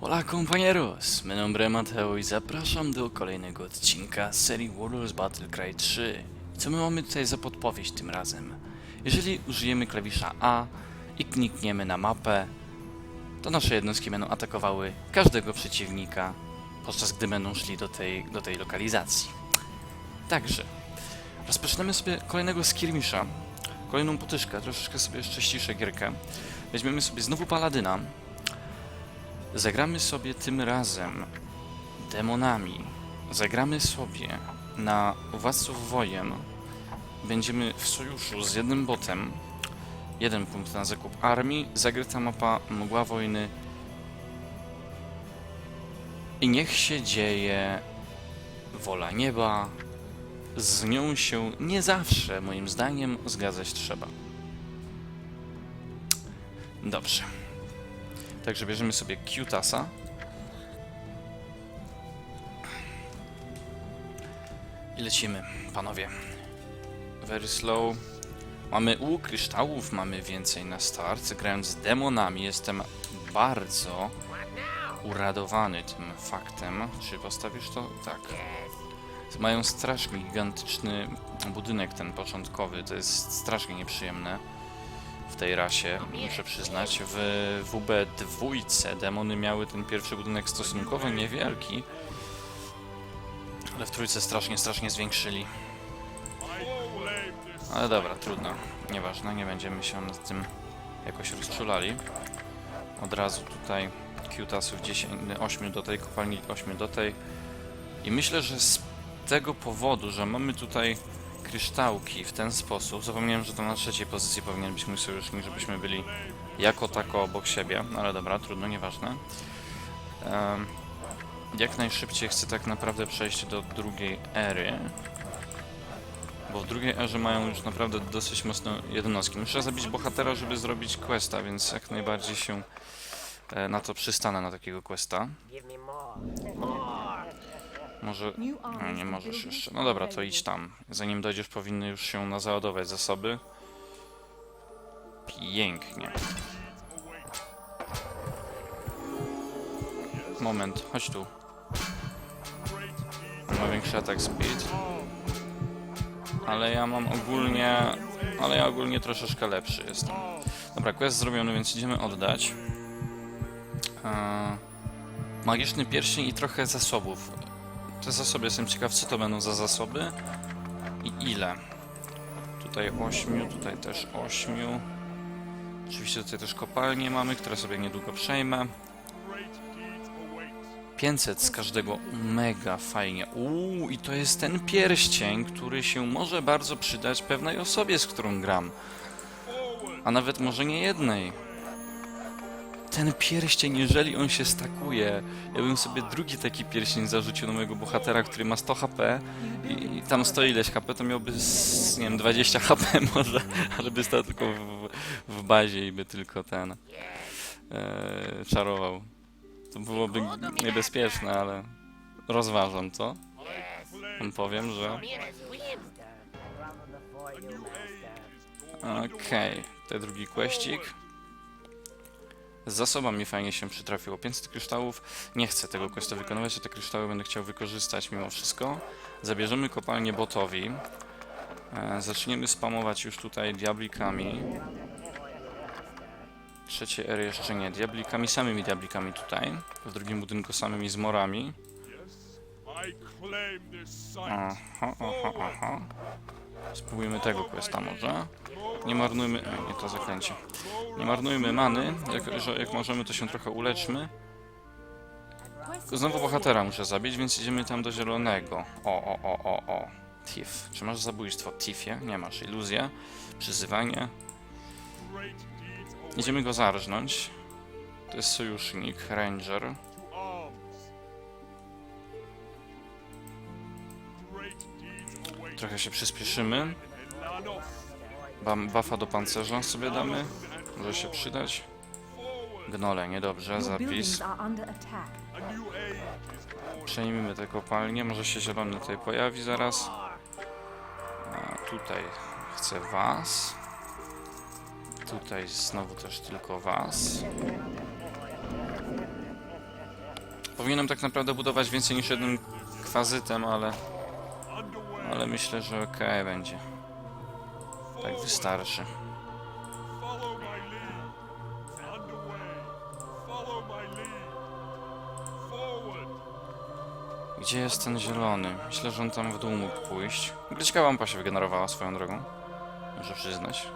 Hola compañeros, mi nombre Mateo i zapraszam do kolejnego odcinka serii Warriors Battle Cry 3. I co my mamy tutaj za podpowiedź tym razem? Jeżeli użyjemy klawisza A i klikniemy na mapę, to nasze jednostki będą atakowały każdego przeciwnika, podczas gdy będą szli do tej, do tej lokalizacji. Także, rozpoczynamy sobie kolejnego skirmisza, kolejną potyczkę, troszeczkę sobie jeszcze ściszę gierkę. Weźmiemy sobie znowu paladyna, Zagramy sobie tym razem demonami. Zagramy sobie na władców wojen. Będziemy w sojuszu z jednym botem. Jeden punkt na zakup armii. Zagryta mapa mgła wojny. I niech się dzieje wola nieba. Z nią się nie zawsze, moim zdaniem, zgadzać trzeba. Dobrze. Także bierzemy sobie Qtasa. I lecimy, panowie. Very slow. Mamy u kryształów, mamy więcej na start. Grając z demonami jestem bardzo uradowany tym faktem. Czy postawisz to? Tak. Mają strasznie gigantyczny budynek ten początkowy. To jest strasznie nieprzyjemne w tej rasie, muszę przyznać. W WB2 demony miały ten pierwszy budynek stosunkowo niewielki, ale w trójce strasznie, strasznie zwiększyli. Ale dobra, trudno. Nieważne, nie będziemy się nad tym jakoś rozczulali. Od razu tutaj Q-tasów 10, 8 do tej kopalni, 8 do tej. I myślę, że z tego powodu, że mamy tutaj kryształki w ten sposób. Zapomniałem, że to na trzeciej pozycji powinien być mój sojusznik, żebyśmy byli jako tako obok siebie. No ale dobra, trudno, nieważne. Jak najszybciej chcę tak naprawdę przejść do drugiej ery. Bo w drugiej erze mają już naprawdę dosyć mocno jednostki. Muszę zabić bohatera, żeby zrobić questa, więc jak najbardziej się e, na to przystanę, na takiego questa. Może... No, nie możesz jeszcze. No dobra, to idź tam. Zanim dojdziesz, powinny już się na załadować zasoby. Pięknie. Moment, chodź tu. Ma większy atak speed. Ale ja mam ogólnie... Ale ja ogólnie troszeczkę lepszy jestem. Dobra, quest zrobiony, więc idziemy oddać. Eee, magiczny pierścień i trochę zasobów. Te zasoby, jestem ciekaw co to będą za zasoby i ile. Tutaj 8, tutaj też 8. Oczywiście tutaj też kopalnie mamy, które sobie niedługo przejmę. 500 z każdego, mega fajnie. Uuu, i to jest ten pierścień, który się może bardzo przydać pewnej osobie, z którą gram. A nawet może nie jednej. Ten pierścień, jeżeli on się stakuje, ja bym sobie drugi taki pierścień zarzucił na mojego bohatera, który ma 100 HP i, tam stoi ileś HP, to miałby, z, nie wiem, 20 HP może, ale by stał tylko w, w bazie i by tylko ten e, czarował. To byłoby niebezpieczne, ale rozważam to. Powiem, że... Okej, to drugi kweścik. Z zasobami fajnie się przytrafiło. 500 kryształów. Nie chcę tego questa wykonywać, a te kryształy będę chciał wykorzystać mimo wszystko. Zabierzemy kopalnię botowi. E, zaczniemy spamować już tutaj diablikami. Trzecie ery jeszcze nie. Diablikami, samymi diablikami tutaj. W drugim budynku samymi zmorami. Aha, aha, aha. Spróbujmy tego questa może. Nie marnujmy... Nie to zaklęcie. Nie marnujmy many. Jak, że, jak możemy, to się trochę uleczmy. Znowu bohatera muszę zabić, więc idziemy tam do zielonego. O, o, o, o, o. Thief. Czy masz zabójstwo? Thiefie? Nie masz. Iluzja. Przyzywanie. Idziemy go zarżnąć. To jest sojusznik, ranger. Trochę się przyspieszymy. Bam, buffa do pancerza sobie damy. Może się przydać. Gnole, niedobrze. Zapis. Przejmijmy te kopalnie, może się zielony tutaj pojawi zaraz. A tutaj chcę was. Tutaj znowu też tylko was. Powinienem tak naprawdę budować więcej niż jednym kwazytem, ale... Ale myślę, że okej będzie. Tak wystarczy. Gdzie jest ten zielony? Myślę, że on tam w dół mógł pójść. Ciekawa mapa się wygenerowała swoją drogą. Muszę przyznać.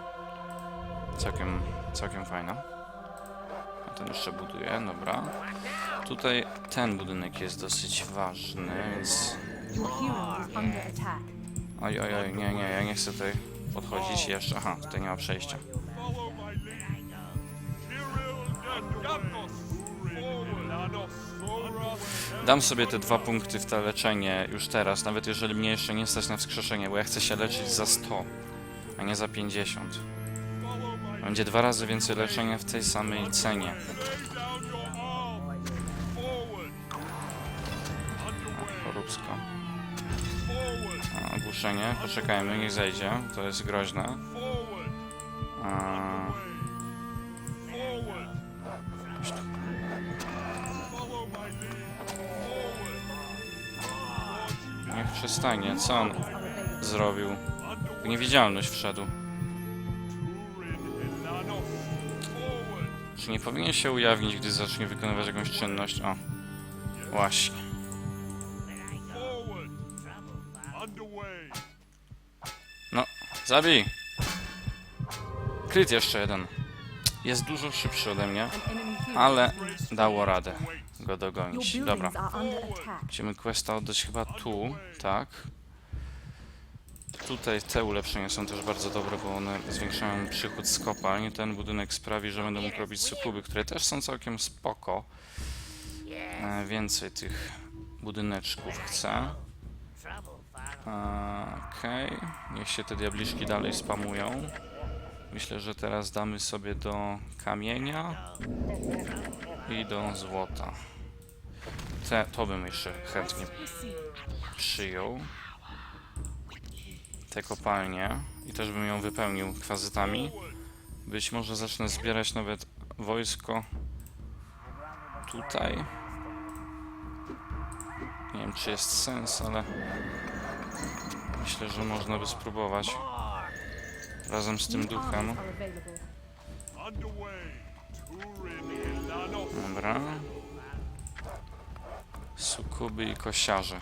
Całkiem, całkiem fajna. A ten jeszcze buduje, dobra. Tutaj ten budynek jest dosyć ważny, więc... Oj, oj, oj, nie, nie, ja nie chcę tutaj podchodzić jeszcze. Aha, tutaj nie ma przejścia. Dam sobie te dwa punkty w to leczenie już teraz, nawet jeżeli mnie jeszcze nie stać na wskrzeszenie, bo ja chcę się leczyć za 100, a nie za 50. Będzie dwa razy więcej leczenia w tej samej cenie. Forward. A, ogłuszenie, poczekajmy, niech zejdzie, to jest groźne. A, niech przestanie, co on zrobił? W niewidzialność wszedł. Czy nie powinien się ujawnić, gdy zacznie wykonywać jakąś czynność? O, właśnie. No, zabij! Kryt jeszcze jeden. Jest dużo szybszy ode mnie, ale dało radę go dogonić. Dobra. Musimy questa oddać chyba tu, tak? Tutaj te ulepszenia są też bardzo dobre, bo one zwiększają przychód z kopalni. Ten budynek sprawi, że będę mógł robić sukuby, które też są całkiem spoko. E, więcej tych budyneczków chcę. Okej, niech się te diabliczki dalej spamują. Myślę, że teraz damy sobie do kamienia i do złota. Te, to bym jeszcze chętnie przyjął. Tę kopalnię i też bym ją wypełnił kwazytami. Być może zacznę zbierać nawet wojsko tutaj. Nie wiem, czy jest sens, ale myślę, że można by spróbować razem z tym duchem. Dobra. Sukuby i kosiarze.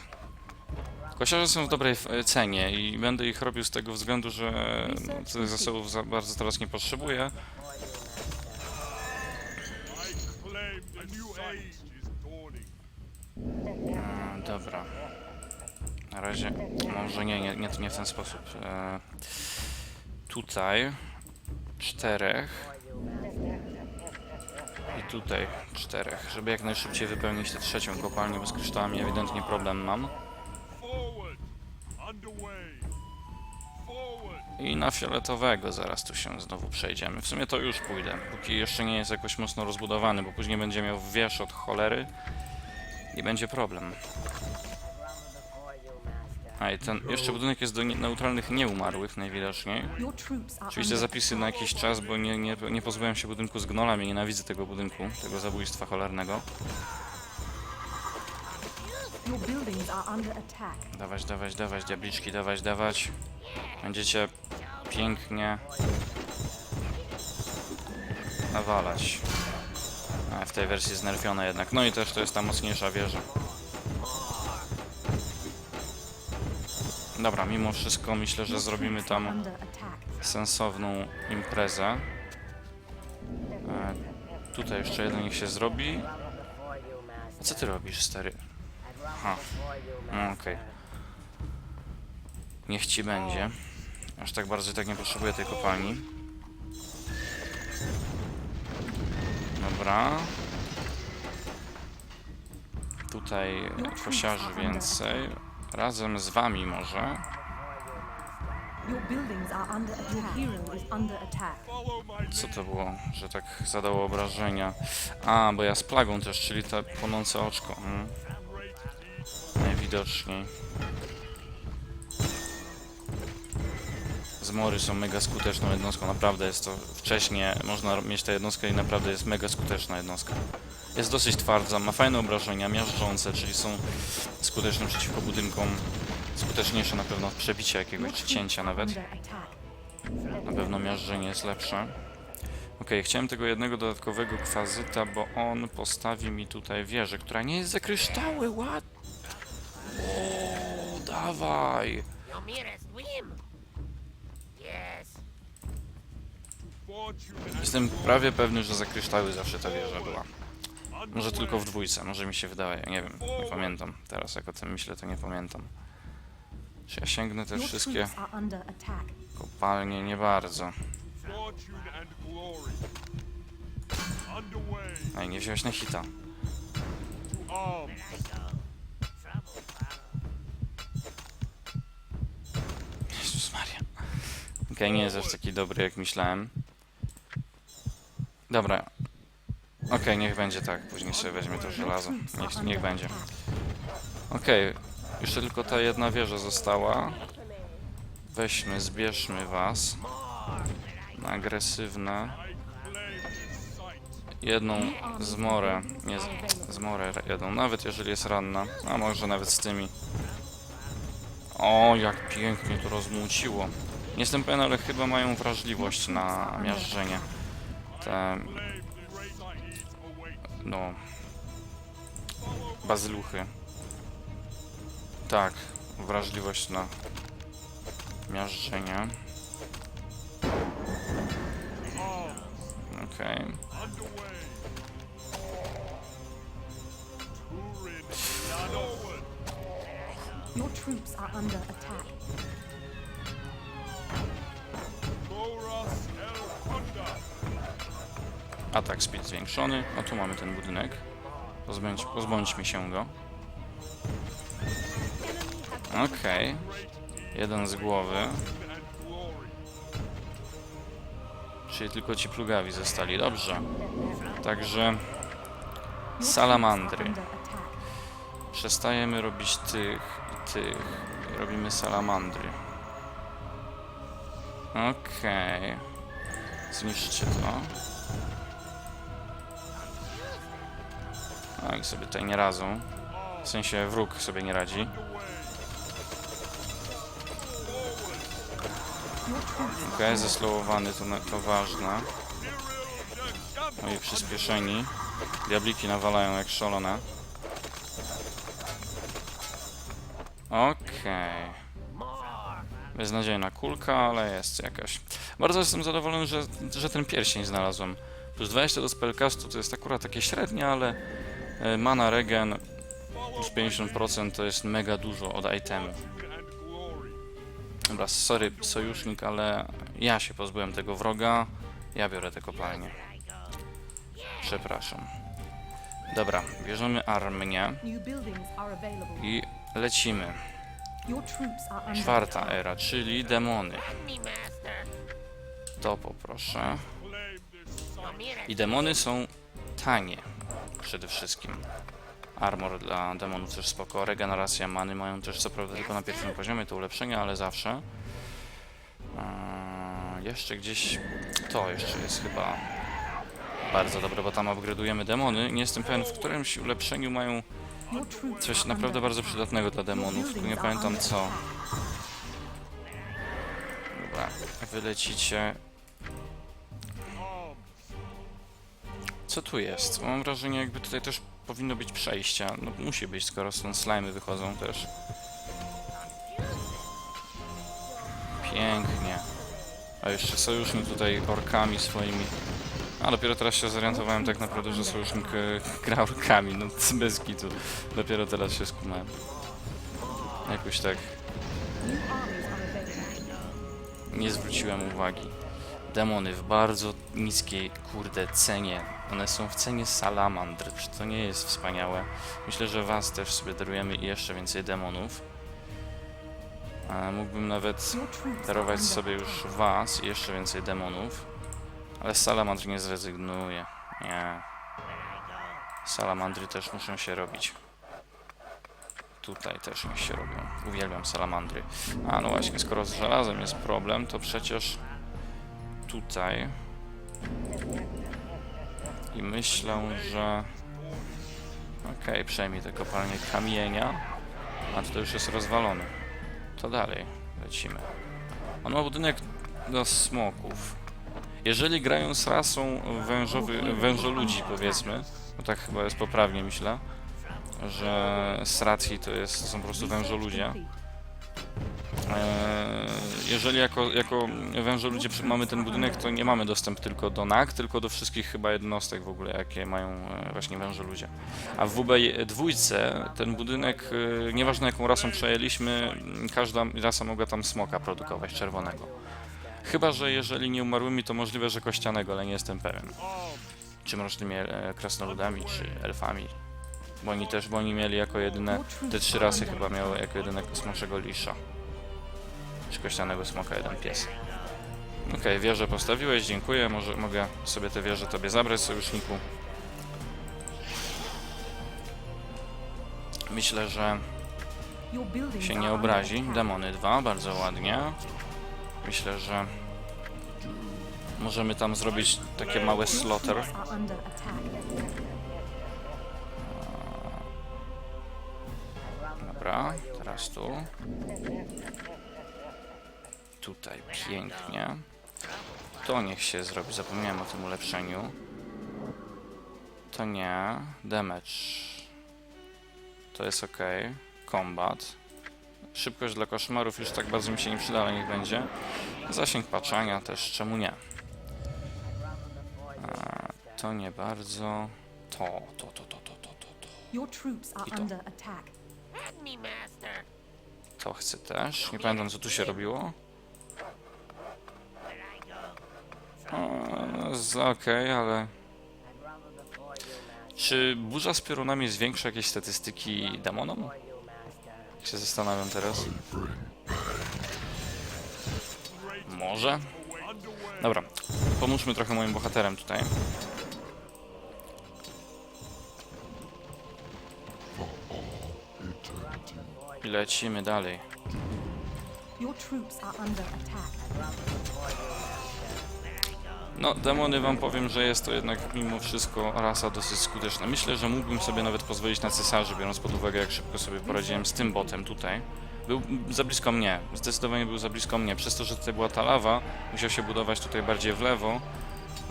Kosiarze są w dobrej cenie i będę ich robił z tego względu, że no, tych zasobów za bardzo teraz nie potrzebuję. E, dobra. Na razie może nie, nie, nie, nie w ten sposób. E, tutaj czterech i tutaj czterech, żeby jak najszybciej wypełnić tę trzecią kopalnię, bo z kryształami ewidentnie problem mam. I na fioletowego zaraz tu się znowu przejdziemy. W sumie to już pójdę, póki jeszcze nie jest jakoś mocno rozbudowany, bo później będzie miał wież od cholery i będzie problem. A i ten jeszcze budynek jest do nie, neutralnych nieumarłych najwidoczniej. Oczywiście zapisy na jakiś czas, bo nie, nie, nie pozbyłem się budynku z gnolami, nienawidzę tego budynku, tego zabójstwa cholernego. Dawać, dawać, dawać, diabliczki, dawać, dawać. Będziecie pięknie nawalać. A, w tej wersji znerfiona jednak. No i też to jest ta mocniejsza wieża. Dobra, mimo wszystko myślę, że zrobimy tam sensowną imprezę. E, tutaj jeszcze jeden się zrobi. A co ty robisz, stary? Aha. No, okej. Niech ci będzie. Aż tak bardzo tak nie potrzebuję tej kopalni. Dobra. Tutaj kosiarzy więcej. Razem z wami może. Co to było, że tak zadało obrażenia? A, bo ja z plagą też, czyli te płonące oczko. Mm. Najwidoczniej. Zmory są mega skuteczną jednostką, naprawdę jest to wcześniej, można mieć tę jednostkę i naprawdę jest mega skuteczna jednostka. Jest dosyć twarda, ma fajne obrażenia, miażdżące, czyli są skuteczne przeciwko budynkom. Skuteczniejsze na pewno od przebicia jakiegoś, czy cięcia nawet. Na pewno miażdżenie jest lepsze. Okej, chciałem tego jednego dodatkowego kwazyta, bo on postawi mi tutaj wieżę, która nie jest za kryształy, what? O, dawaj! Jestem prawie pewny, że za kryształy zawsze ta wieża była. Może tylko w dwójce, może mi się wydaje, nie wiem, nie pamiętam. Teraz jak o tym myślę, to nie pamiętam. Czy ja sięgnę te wszystkie kopalnie? Nie bardzo. Ej, nie wziąłeś na hita. Jezus Maria. Okej, nie jest aż taki dobry, jak myślałem. Dobra. Okej, niech będzie tak. Później sobie weźmie to żelazo. Niech, niech będzie. Okej. Jeszcze tylko ta jedna wieża została. Weźmy, zbierzmy was. Na agresywne. Jedną zmorę. Nie, zmorę jedną. Nawet jeżeli jest ranna. A może nawet z tymi. O, jak pięknie to rozmuciło. Nie jestem pewien, ale chyba mają wrażliwość na miażdżenie. Te, awaits. no... Bazyluchy. Tak, wrażliwość na miażdżenie. Okej. Underway. Turin. Onward. Your troops are under attack. Atak speed zwiększony. O, tu mamy ten budynek. Pozbądź, pozbądźmy się go. Okej. Jeden z głowy. Czyli tylko ci plugawi zostali. Dobrze. Także salamandry. Przestajemy robić tych i tych. Robimy salamandry. Okej. Zniszczcie to. No i sobie tutaj nie radzą. W sensie wróg sobie nie radzi. Okej, zeslowowany to, to ważne. No i przyspieszeni. Diabliki nawalają jak szalone. Okej. Beznadziejna kulka, ale jest jakaś. Bardzo jestem zadowolony, że, że ten pierścień znalazłem. Plus 20 do spellcastu to jest akurat takie średnie, ale mana regen plus 50% to jest mega dużo od itemu. Dobra, sorry sojusznik, ale ja się pozbyłem tego wroga. Ja biorę te kopalnie. Przepraszam. Dobra, bierzemy armię i lecimy. Czwarta era, czyli demony. To poproszę. I demony są tanie. Przede wszystkim. Armor dla demonów też spoko. Regeneracja many mają też co prawda tylko na pierwszym poziomie to ulepszenia, ale zawsze. Eee, jeszcze gdzieś... To jeszcze jest chyba bardzo dobre, bo tam upgrade'ujemy demony. Nie jestem pewien, w którymś ulepszeniu mają coś naprawdę bardzo przydatnego dla demonów, tylko nie pamiętam co. Dobra, wylecicie. Co tu jest? Mam wrażenie, jakby tutaj też powinno być przejścia. No musi być, skoro stąd slimy wychodzą też. Pięknie. A jeszcze sojusznik tutaj orkami swoimi. A dopiero teraz się zorientowałem tak naprawdę, że sojusznik e, gra orkami. No bez kitu. Dopiero teraz się skumałem. Jakoś tak nie zwróciłem uwagi. Demony w bardzo niskiej, kurde, cenie. One są w cenie salamandr. Czy to nie jest wspaniałe? Myślę, że was też sobie darujemy i jeszcze więcej demonów. A mógłbym nawet darować sobie już was i jeszcze więcej demonów. Ale salamandr nie zrezygnuję. Nie. Salamandry też muszą się robić. Tutaj też niech się robią. Uwielbiam salamandry. A no właśnie, skoro z żelazem jest problem, to przecież tutaj. I myślę, że Okej, przejmij te kopalnie kamienia. A to już jest rozwalony. To dalej, lecimy. On ma budynek do smoków. Jeżeli grają z rasą wężowy, wężoludzi, powiedzmy, no tak chyba jest poprawnie, myślę, że z racji to jest, są po prostu wężoludzie. Eee, Jeżeli jako, jako wężoludzie przy- mamy ten budynek, to nie mamy dostęp tylko do nag, tylko do wszystkich chyba jednostek w ogóle, jakie mają e, właśnie wężoludzie. A w WB dwójce ten budynek, e, nieważne jaką rasą przejęliśmy, każda rasa mogła tam smoka produkować czerwonego. Chyba, że jeżeli nie umarłymi, to możliwe, że kościanego, ale nie jestem pewien. Czy mrocznymi e, krasnoludami, czy elfami. Bo oni też, bo oni mieli jako jedyne, te trzy rasy chyba miały jako jedyne smoczego lisza. Czy kościanego smoka, jeden pies. Okej, wieżę postawiłeś, dziękuję. Może mogę sobie tę wieżę tobie zabrać, sojuszniku. Myślę, że się nie obrazi. Demony 2, bardzo ładnie. Myślę, że możemy tam zrobić takie małe attack. Dobra, teraz tu. Tutaj pięknie. To niech się zrobi, zapomniałem o tym ulepszeniu. To nie. Damage. To jest ok. Combat. Szybkość dla koszmarów już tak bardzo mi się nie przyda, ale niech będzie. Zasięg patrzenia też, czemu nie? A, to nie bardzo. To, to, to, to, to, to, to, to. Your troops are I to. under attack. To chcę też. Nie pamiętam co tu się robiło. Okej, ale... Czy burza z piorunami zwiększa jakieś statystyki demonom? Się zastanawiam teraz. Może? Dobra, pomóżmy trochę moim bohaterem tutaj. I lecimy dalej. Your troops are under attack. No, demony wam powiem, że jest to jednak mimo wszystko rasa dosyć skuteczna. Myślę, że mógłbym sobie nawet pozwolić na cesarzy, biorąc pod uwagę, jak szybko sobie poradziłem z tym botem tutaj. Był za blisko mnie, zdecydowanie był za blisko mnie. Przez to, że tutaj była ta lawa, musiał się budować tutaj bardziej w lewo.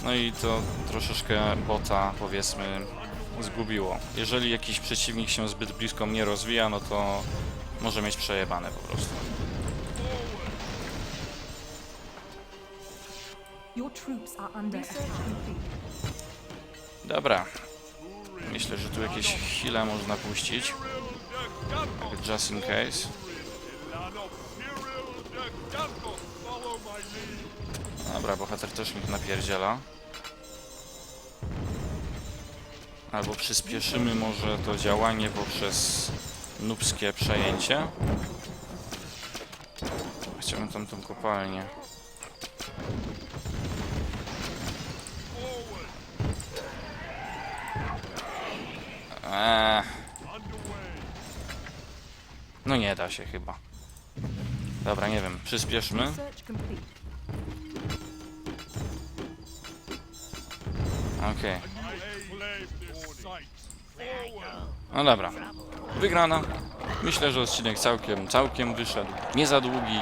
No i to troszeczkę bota, powiedzmy, zgubiło. Jeżeli jakiś przeciwnik się zbyt blisko mnie rozwija, no to może mieć przejebane po prostu. Your troops are under attack. Dobra. Myślę, że tu jakieś heale można puścić. Tak Just in case. Dobra, bohater też niech napierdziela. Albo przyspieszymy może to działanie poprzez nubskie przejęcie. Chciałbym tam tą kopalnię. Eee. No nie da się chyba. Dobra, nie wiem, przyspieszmy. Okej. Forward. No dobra. Wygrana. Myślę, że odcinek całkiem, całkiem wyszedł. Nie za długi,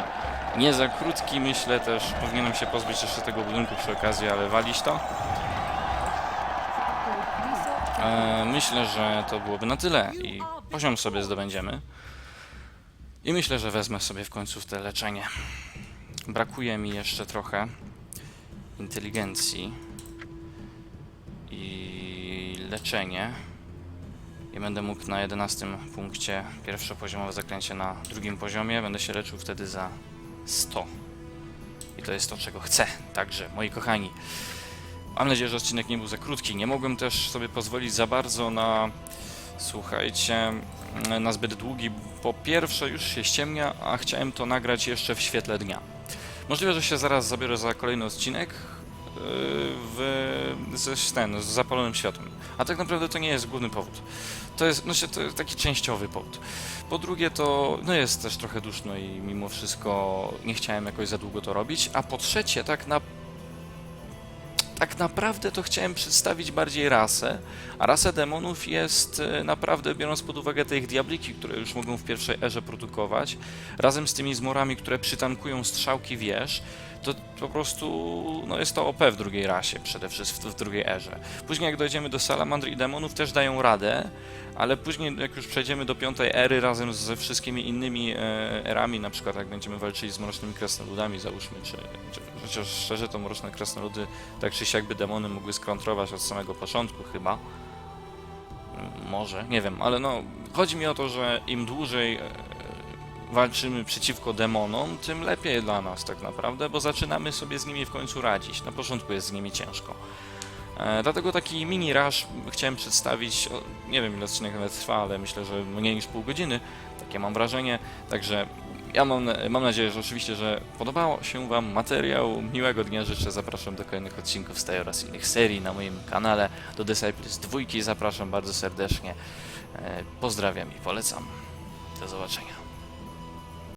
nie za krótki. Myślę też, powinienem się pozbyć jeszcze tego budynku przy okazji, ale walić to. E, myślę, że to byłoby na tyle i poziom sobie zdobędziemy. I myślę, że wezmę sobie w końcu te leczenie. Brakuje mi jeszcze trochę inteligencji i leczenie. I będę mógł na 11 punkcie pierwszopoziomowe zaklęcie na drugim poziomie. Będę się leczył wtedy za 100. I to jest to, czego chcę. Także, moi kochani, Mam nadzieję, że odcinek nie był za krótki. Nie mogłem też sobie pozwolić za bardzo na, słuchajcie, na zbyt długi. Po pierwsze, już się ściemnia, a chciałem to nagrać jeszcze w świetle dnia. Możliwe, że się zaraz zabiorę za kolejny odcinek yy, w, ze, ten, z zapalonym światłem. A tak naprawdę to nie jest główny powód. To jest, się- to jest taki częściowy powód. Po drugie, to no jest też trochę duszno i mimo wszystko nie chciałem jakoś za długo to robić. A po trzecie, tak na tak naprawdę to chciałem przedstawić bardziej rasę, a rasa demonów jest e, naprawdę, biorąc pod uwagę te ich diabliki, które już mogą w pierwszej erze produkować, razem z tymi zmorami, które przytankują strzałki wież, to po prostu no jest to OP w drugiej rasie, przede wszystkim w, drugiej erze. Później jak dojdziemy do salamandr i demonów też dają radę, ale później jak już przejdziemy do piątej ery razem ze wszystkimi innymi e, erami, na przykład jak będziemy walczyli z mrocznymi krasnoludami, załóżmy, czy, czy chociaż szczerze to mroczne krasnoludy tak czy siak by demony mogły skontrować od samego początku chyba. Mm, Może, nie wiem, ale no chodzi mi o to, że im dłużej e, walczymy przeciwko demonom, tym lepiej dla nas tak naprawdę, bo zaczynamy sobie z nimi w końcu radzić. Na początku jest z nimi ciężko. E, dlatego taki mini rush chciałem przedstawić, nie wiem ile odcinek nawet trwa, ale myślę, że mniej niż pół godziny, takie mam wrażenie, także ja mam, mam nadzieję, że oczywiście, że podobał się Wam materiał, miłego dnia życzę, zapraszam do kolejnych odcinków z tej oraz innych serii na moim kanale, do Disciples 2 zapraszam bardzo serdecznie, E, pozdrawiam i polecam, do zobaczenia.